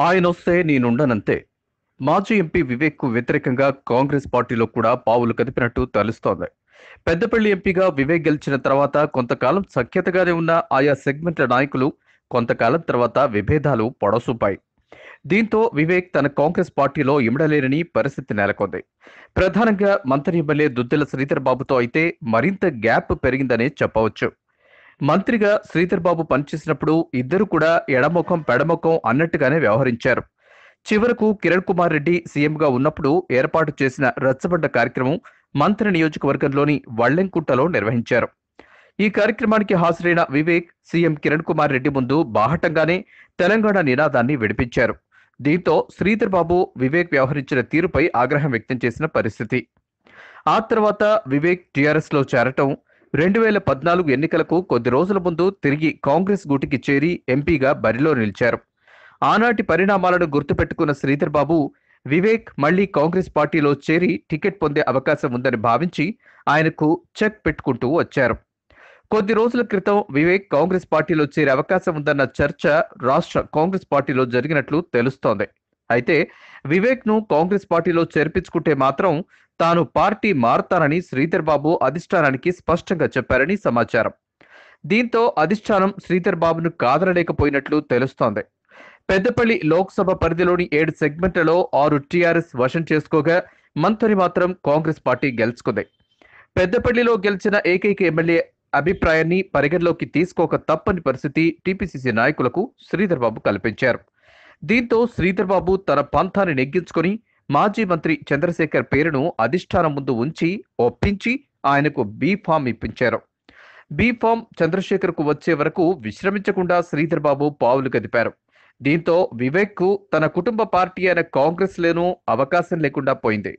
ఆయన వస్తే నేనుండనంతే. మాజీ ఎంపీ వివేక్కు వ్యతిరేకంగా కాంగ్రెస్ పార్టీలో కూడా పావులు కదిపినట్టు తెలుస్తోంది. పెద్దపల్లి ఎంపీగా వివేక్ గెలిచిన తర్వాత కొంతకాలం సఖ్యతగానే ఉన్న ఆయా సెగ్మెంట్ల నాయకులు కొంతకాలం తర్వాత విభేదాలు పొడసూపాయి. దీంతో వివేక్ తన కాంగ్రెస్ పార్టీలో ఇమడలేరని పరిస్థితి నెలకొంది. ప్రధానంగా మంత్రి ఎమ్మెల్యే దుద్దెల శ్రీధర్ బాబుతో అయితే మరింత గ్యాప్ పెరిగిందనే చెప్పవచ్చు. మంత్రిగా శ్రీధర్ బాబు పనిచేసినప్పుడు ఇద్దరు కూడా ఎడముఖం పెడముఖం అన్నట్టుగానే వ్యవహరించారు. చివరకు కిరణ్ కుమార్ రెడ్డి సీఎంగా ఉన్నప్పుడు ఏర్పాటు చేసిన రచ్చబండ కార్యక్రమం మంత్రి నియోజకవర్గంలోని వళ్ళెంకుంటలో నిర్వహించారు. ఈ కార్యక్రమానికి హాజరైన వివేక్ సీఎం కిరణ్ కుమార్ రెడ్డి ముందు బాహటంగానే తెలంగాణ నినాదాన్ని విడిపించారు. దీంతో శ్రీధర్ బాబు వివేక్ వ్యవహరించిన తీరుపై ఆగ్రహం వ్యక్తం చేసిన పరిస్థితి. ఆ తర్వాత వివేక్ టీఆర్ఎస్లో చేరటం రెండు వేల పద్నాలుగు ఎన్నికలకు కొద్ది రోజుల ముందు తిరిగి కాంగ్రెస్ గూటికి చేరి ఎంపీగా బరిలో నిలిచారు. ఆనాటి పరిణామాలను గుర్తుపెట్టుకున్న శ్రీధర్ బాబు వివేక్ మళ్ళీ కాంగ్రెస్ పార్టీలో చేరి టికెట్ పొందే అవకాశం ఉందని భావించి ఆయనకు చెక్ పెట్టుకుంటూ వచ్చారు. కొద్ది రోజుల క్రితం వివేక్ కాంగ్రెస్ పార్టీలో చేరే అవకాశం ఉందన్న చర్చ రాష్ట్ర కాంగ్రెస్ పార్టీలో జరిగినట్లు తెలుస్తోంది. అయితే వివేక్ను కాంగ్రెస్ పార్టీలో చేర్పించుకుంటే మాత్రం తాను పార్టీ మారతానని శ్రీధర్ బాబు అధిష్టానానికి స్పష్టంగా చెప్పారని సమాచారం. దీంతో అధిష్టానం శ్రీధర్ బాబును కాదనలేకపోయినట్లు తెలుస్తోంది. పెద్దపల్లి లోక్సభ పరిధిలోని ఏడు సెగ్మెంట్లలో ఆరు టీఆర్ఎస్ వశం చేసుకోగా మంత్రి మాత్రం కాంగ్రెస్ పార్టీ గెలుచుకుంది. పెద్దపల్లిలో గెలిచిన ఏకైక ఎమ్మెల్యే అభిప్రాయాన్ని పరిగణలోకి తీసుకోక తప్పని పరిస్థితి టీపీసీసీ నాయకులకు శ్రీధర్ బాబు కల్పించారు. దీంతో శ్రీధర్ బాబు తన పంథాన్ని నెగ్గించుకొని మాజీ మంత్రి చంద్రశేఖర్ పేరును అధిష్టానం ముందు ఉంచి ఒప్పించి ఆయనకు బీ ఫామ్ ఇప్పించారు. బీ ఫామ్ చంద్రశేఖర్కు వచ్చే వరకు విశ్రమించకుండా శ్రీధర్ బాబు పావులు కదిపారు. దీంతో వివేక్కు తన కుటుంబ పార్టీ అయిన కాంగ్రెస్ లేనూ అవకాశం లేకుండా పోయింది.